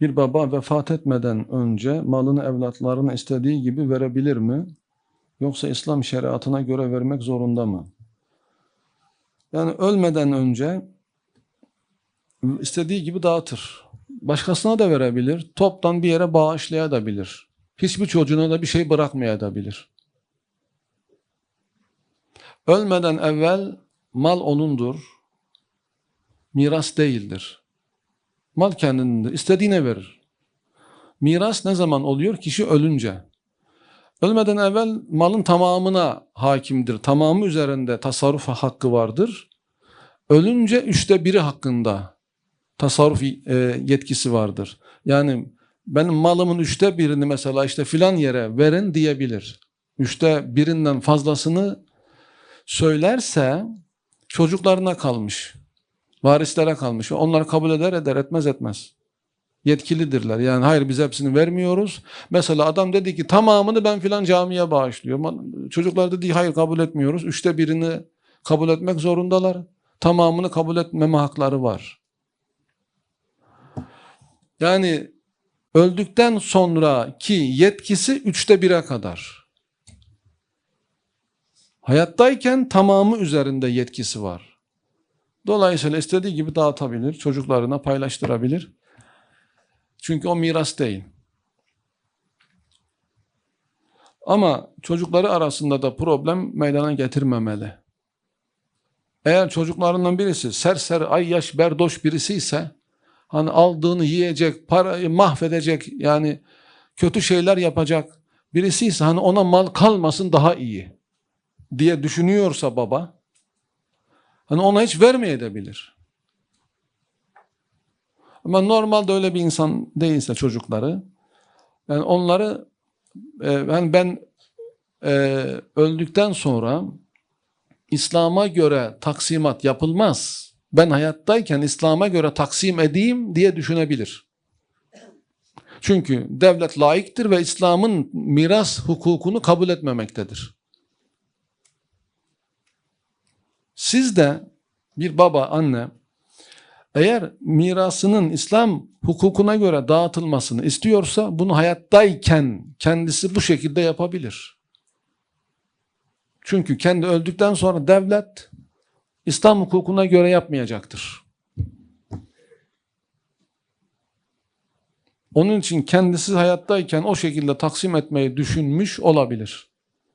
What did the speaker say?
Bir baba vefat etmeden önce malını evlatlarına istediği gibi verebilir mi? Yoksa İslam şeriatına göre vermek zorunda mı? Yani ölmeden önce istediği gibi dağıtır. Başkasına da verebilir. Toptan bir yere bağışlayabilir. Hiçbir çocuğuna da bir şey bırakmayabilir. Ölmeden evvel mal onundur. Miras değildir. Mal kendindir. İstediğine verir. Miras ne zaman oluyor? Kişi ölünce. Ölmeden evvel malın tamamına hakimdir. Tamamı üzerinde tasarruf hakkı vardır. Ölünce üçte biri hakkında tasarruf e, yetkisi vardır. Yani benim malımın üçte birini mesela işte filan yere verin diyebilir. Üçte birinden fazlasını söylerse çocuklarına kalmış. Varislere kalmış. Onlar kabul eder eder etmez etmez. Yetkilidirler. Yani hayır biz hepsini vermiyoruz. Mesela adam dedi ki tamamını ben filan camiye bağışlıyorum. Çocuklar dedi hayır kabul etmiyoruz. Üçte birini kabul etmek zorundalar. Tamamını kabul etmeme hakları var. Yani öldükten sonraki yetkisi üçte bire kadar. Hayattayken tamamı üzerinde yetkisi var. Dolayısıyla istediği gibi dağıtabilir, çocuklarına paylaştırabilir. Çünkü o miras değil. Ama çocukları arasında da problem meydana getirmemeli. Eğer çocuklarından birisi serseri, ayyaş, berdoş birisi ise hani aldığını yiyecek, parayı mahvedecek yani kötü şeyler yapacak birisi ise hani ona mal kalmasın daha iyi diye düşünüyorsa baba hani ona hiç vermeyebilir. Ama normalde öyle bir insan değilse çocukları yani onları e, ben e, öldükten sonra İslam'a göre taksimat yapılmaz. Ben hayattayken İslam'a göre taksim edeyim diye düşünebilir. Çünkü devlet laiktir ve İslam'ın miras hukukunu kabul etmemektedir. Siz de bir baba, anne eğer mirasının İslam hukukuna göre dağıtılmasını istiyorsa bunu hayattayken kendisi bu şekilde yapabilir. Çünkü kendi öldükten sonra devlet İslam hukukuna göre yapmayacaktır. Onun için kendisi hayattayken o şekilde taksim etmeyi düşünmüş olabilir.